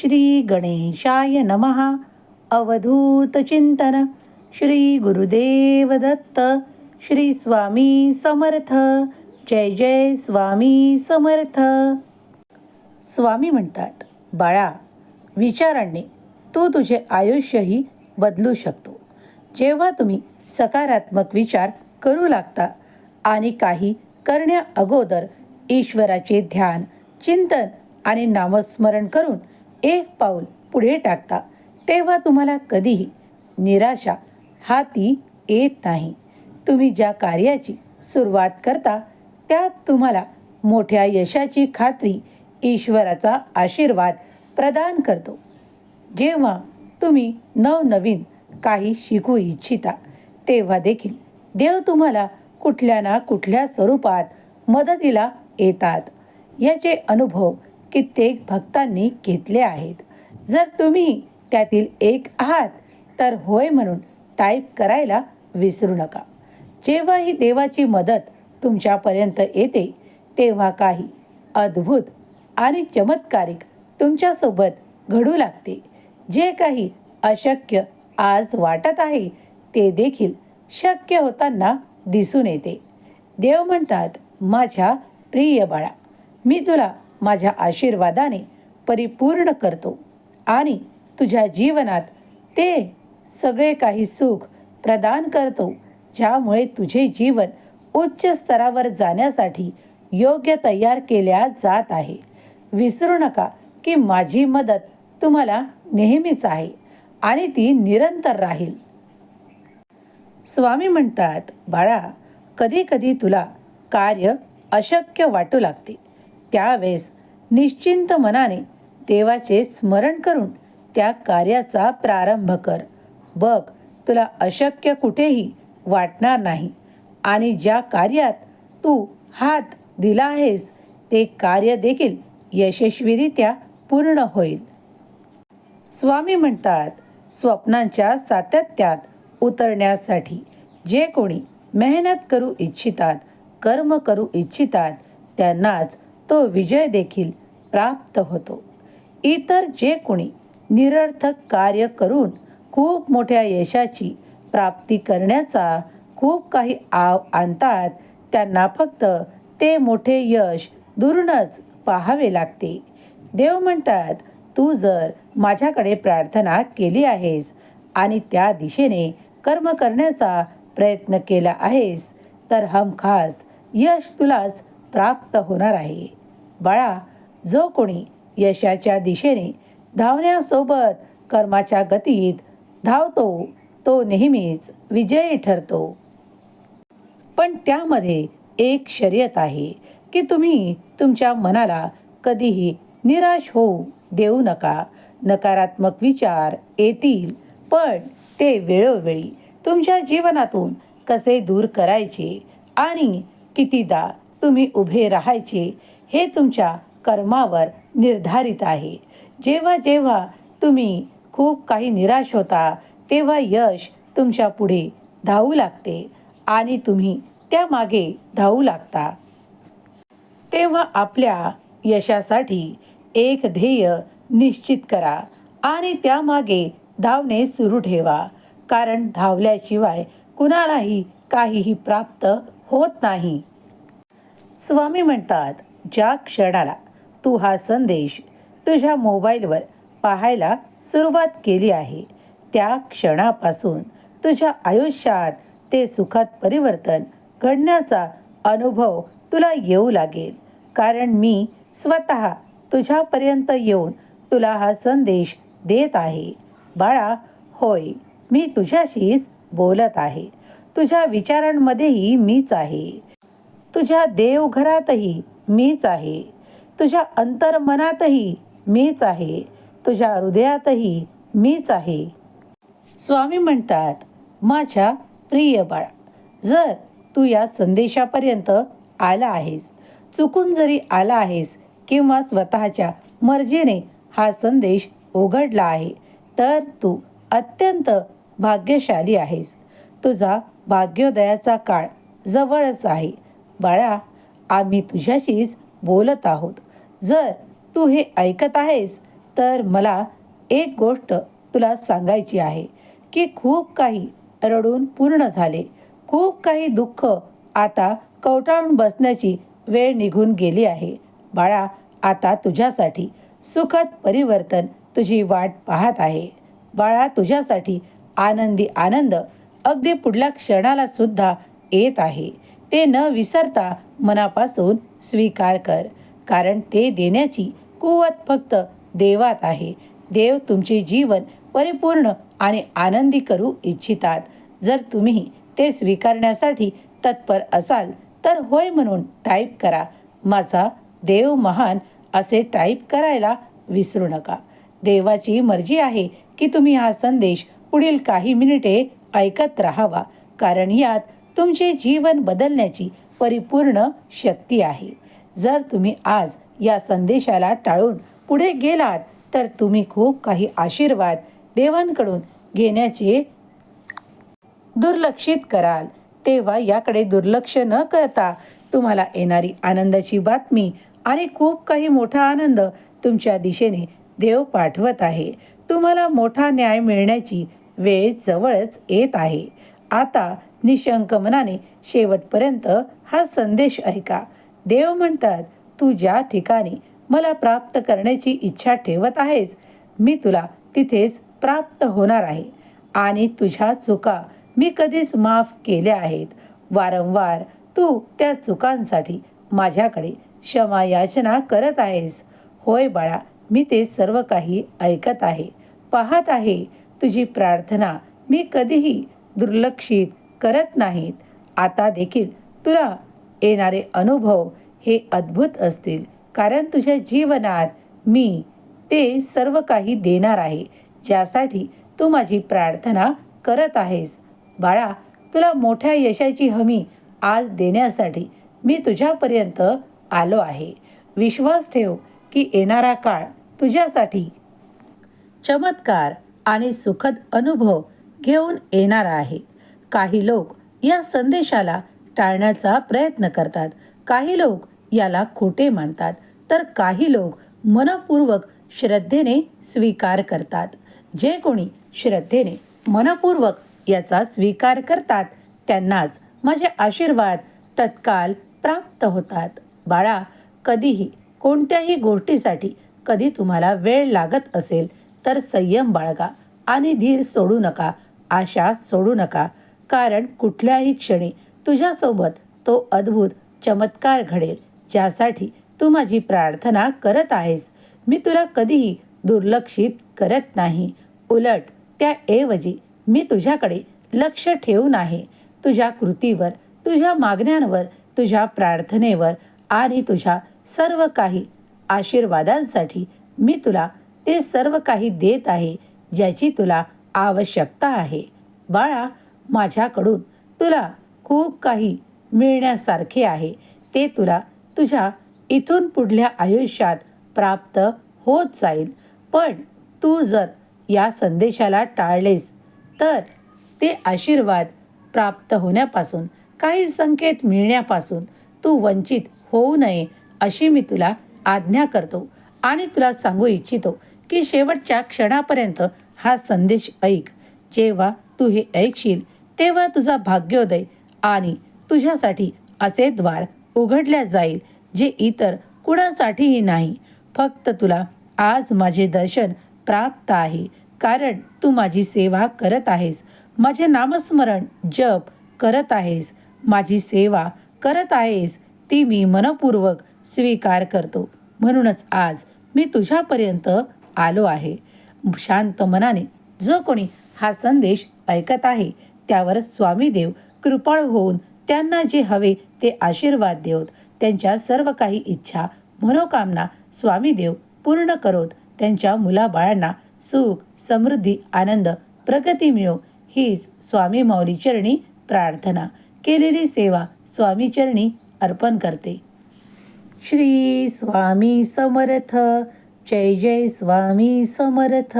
श्री गणेशाय नमः। अवधूत चिंतन। श्री गुरुदेव दत्त। श्री स्वामी समर्थ। जय जय स्वामी समर्थ। स्वामी म्हणतात बाळा विचारांनी तू तुझे आयुष्यही बदलू शकतो. जेव्हा तुम्ही सकारात्मक विचार करू लागता आणि काही करण्या अगोदर ईश्वराचे ध्यान चिंतन आणि नामस्मरण करून एक पाऊल पुढे टाकता तेव्हा तुम्हाला कधीही निराशा हाती येत नाही. तुम्ही ज्या कार्याची सुरुवात करता त्यात तुम्हाला मोठ्या यशाची खात्री ईश्वराचा आशीर्वाद प्रदान करतो. जेव्हा तुम्ही नवनवीन काही शिकू इच्छिता तेव्हा देखील देव तुम्हाला कुठल्या ना कुठल्या स्वरूपात मदतीला येतात. याचे अनुभव कित्येक भक्तांनी घेतले आहेत. जर तुम्ही त्यातील एक आहात तर होय म्हणून टाईप करायला विसरू नका. जेव्हा ही देवाची मदत तुमच्यापर्यंत येते तेव्हा काही अद्भुत आणि चमत्कारिक तुमच्यासोबत घडू लागते. जे काही अशक्य आज वाटत आहे ते देखील शक्य होताना दिसून येते. देव म्हणतात माझ्या प्रिय बाळा मी तुला माझ्या आशीर्वादाने परिपूर्ण करतो. आणि तुझ्या जीवनात ते सगळे काही सुख प्रदान करतो ज्यामुळे तुझे जीवन उच्च स्तरावर जाण्यासाठी योग्य तयार केल्या जात आहे. विसरू नका की माझी मदत तुम्हाला नेहमीच आहे आणि ती निरंतर राहील. स्वामी म्हणतात बाळा कधी कधी तुला कार्य अशक्य वाटू लागते. त्यावेळेस निश्चिंत मनाने देवाचे स्मरण करून त्या कार्याचा प्रारंभ कर. बघ तुला अशक्य कुठेही वाटणार नाही आणि ज्या कार्यात तू हात दिला आहेस ते कार्य देखील यशस्वीरित्या पूर्ण होईल. स्वामी म्हणतात स्वप्नांच्या सातत्यात उतरण्यासाठी जे कोणी मेहनत करू इच्छितात कर्म करू इच्छितात त्यांनाच तो विजय देखील प्राप्त होतो. इतर जे कोणी निरर्थक कार्य करून खूप मोठ्या यशाची प्राप्ती करण्याचा खूप काही आव आणतात त्यांना फक्त ते मोठे यश दुरूनच पाहावे लागते. देव म्हणतात तू जर माझ्याकडे प्रार्थना केली आहेस आणि त्या दिशेने कर्म करण्याचा प्रयत्न केला आहेस तर हमखास यश तुलाच प्राप्त होणार आहे. बाळा जो कोणी यशाच्या दिशेने धावण्यासोबत कर्माच्या गतीत धावतो तो नेहमीच विजयी ठरतो. पण त्यामध्ये एक शर्यत आहे की तुम्ही तुमच्या मनाला कधीही निराश होऊ देऊ नका. नकारात्मक विचार येतील पण ते वेळोवेळी तुमच्या जीवनातून कसे दूर करायचे आणि कितीदा तुम्ही उभे राहायचे हे तुमच्या कर्मावर निर्धारित आहे. जेव्हा जेव्हा तुम्ही खूप काही निराश होता तेव्हा यश तुमच्यापुढे धावू लागते आणि तुम्ही त्यामागे धावू लागता. तेव्हा आपल्या यशासाठी एक ध्येय निश्चित करा आणि त्यामागे धावणे सुरू ठेवा. कारण धावल्याशिवाय कुणालाही काहीही प्राप्त होत नाही. स्वामी म्हणतात ज्या क्षणाला तू हा संदेश तुझ्या मोबाईलवर पाहायला सुरुवात केली आहे त्या क्षणापासून तुझ्या आयुष्यात ते सुखद परिवर्तन घडण्याचा अनुभव तुला येऊ लागेल. कारण मी स्वतः तुझ्यापर्यंत येऊन तुला हा संदेश देत आहे. बाळा होय मी तुझ्याशीच बोलत आहे. तुझ्या विचारांमध्येही मीच आहे. तुझ्या देवघरातही मीच आहे. तुझ्या अंतर्मनातही मीच आहे. तुझ्या हृदयातही मीच आहे. स्वामी म्हणतात माझ्या प्रिय बाळा जर तू या संदेशापर्यंत आला आहेस चुकून जरी आला आहेस किंवा स्वतःच्या मर्जीने हा संदेश उघडला आहे तर तू अत्यंत भाग्यशाली आहेस. तुझा भाग्योदयाचा काळ जवळच आहे. बाळा आम्ही तुझ्याशीच बोलत आहोत. जर तू हे ऐकत आहेस तर मला एक गोष्ट तुला सांगायची आहे की खूप काही रडून पूर्ण झाले. खूप काही दुःख आता कवटाळून बसण्याची वेळ निघून गेली आहे. बाळा आता तुझ्यासाठी सुखद परिवर्तन तुझी वाट पाहत आहे. बाळा तुझ्यासाठी आनंदी आनंद अगदी पुढल्या क्षणाला सुद्धा येत आहे. ते न विसरता मनापासून स्वीकार कर कारण ते देण्याची कुवत फक्त देवात आहे. देव तुमचे जीवन परिपूर्ण आणि आनंदी करू इच्छितात. जर तुम्ही ते स्वीकारण्यासाठी तत्पर असाल तर होय म्हणून टाईप करा. माझा देव महान असे टाईप करायला विसरू नका. देवाची मर्जी आहे की तुम्ही हा संदेश पुढील काही मिनिटे ऐकत राहावा कारण यात तुमचे जीवन बदलण्याची परिपूर्ण शक्ती आहे. जर तुम्ही आज या संदेशाला टाळून पुढे गेलात तर तुम्ही खूप काही आशीर्वाद देवांकडून घेण्याचे दुर्लक्षित कराल. तेव्हा याकडे दुर्लक्ष न करता तुम्हाला येणारी आनंदाची बातमी आणि खूप काही मोठा आनंद तुमच्या दिशेने देव पाठवत आहे. तुम्हाला मोठा न्याय मिळण्याची वेळ जवळच येत आहे. आता निशंक मनाने शेवटपर्यंत हा संदेश ऐका. देव म्हणतात तू ज्या ठिकाणी मला प्राप्त करण्याची इच्छा ठेवत आहेस मी तुला तिथेच प्राप्त होणार आहे. आणि तुझ्या चुका मी कधीच माफ केल्या आहेत. वारंवार तू त्या चुकांसाठी माझ्याकडे क्षमा याचना करत आहेस. होय बाळा मी ते सर्व काही ऐकत आहे. पाहत आहे. तुझी प्रार्थना मी कधीही दुर्लक्षित करत नाहीत. आता देखील तुला येणारे अनुभव हे अद्भुत असतील. कारण तुझ्या जीवनात मी ते सर्व काही देणार आहे ज्यासाठी तू माझी प्रार्थना करत आहेस. बाळा तुला मोठ्या यशाची हमी आज देण्यासाठी मी तुझ्यापर्यंत आलो आहे. विश्वास ठेव की येणारा काळ तुझ्यासाठी चमत्कार आणि सुखद अनुभव घेऊन येणार आहे. काही लोक या संदेशाला टाळण्याचा प्रयत्न करतात. काही लोक याला खोटे मानतात. तर काही लोक मनपूर्वक श्रद्धेने स्वीकार करतात. जे कोणी श्रद्धेने मनपूर्वक याचा स्वीकार करतात त्यांनाच माझे आशीर्वाद तत्काल प्राप्त होतात. बाळा कधीही कोणत्याही गोष्टीसाठी कधी तुम्हाला वेळ लागत असेल तर संयम बाळगा आणि धीर सोडू नका आशा सोडू नका. कारण कुठल्याही क्षणी तुझ्यासोबत तो अद्भुत चमत्कार घडेल ज्यासाठी तू माझी प्रार्थना करत आहेस. मी तुला कधीही दुर्लक्षित करत नाही. उलट त्याऐवजी मी तुझ्याकडे लक्ष ठेवून आहे. तुझ्या कृतीवर तुझ्या मागण्यांवर तुझ्या प्रार्थनेवर आणि तुझ्या सर्व काही आशीर्वादांसाठी मी तुला ते सर्व काही देत आहे ज्याची तुला आवश्यकता आहे. बाळा माझ्याकडून तुला खूप काही मिळण्यासारखे आहे. ते तुला तुझ्या इथून पुढल्या आयुष्यात प्राप्त होत जाईल. पण तू जर या संदेशाला टाळलेस तर ते आशीर्वाद प्राप्त होण्यापासून काही संकेत मिळण्यापासून तू वंचित होऊ नये अशी मी तुला आज्ञा करतो. आणि तुला सांगू इच्छितो की शेवटच्या क्षणापर्यंत हा संदेश ऐक. जेव्हा तू हे ऐकशील तेव्हा तुझा भाग्योदय आणि तुझ्यासाठी असे द्वार उघडल्या जाईल जे इतर कुणासाठीही नाही. फक्त तुला आज माझे दर्शन प्राप्त आहे कारण तू माझी सेवा करत आहेस. माझे नामस्मरण जप करत आहेस. माझी सेवा करत आहेस ती मी मनपूर्वक स्वीकार करतो. म्हणूनच आज मी तुझ्यापर्यंत आलो आहे. शांत मनाने जो कोणी हा संदेश ऐकत आहे त्यावर स्वामीदेव कृपाळ होऊन त्यांना जे हवे ते आशीर्वाद देवत. त्यांच्या सर्व काही इच्छा मनोकामना स्वामीदेव पूर्ण करोत. त्यांच्या मुलाबाळांना सुख समृद्धी आनंद प्रगती मिळो हीच स्वामी माऊलीचरणी प्रार्थना. केलेली सेवा स्वामीचरणी अर्पण करते. श्री स्वामी समर्थ. जय जय स्वामी समर्थ.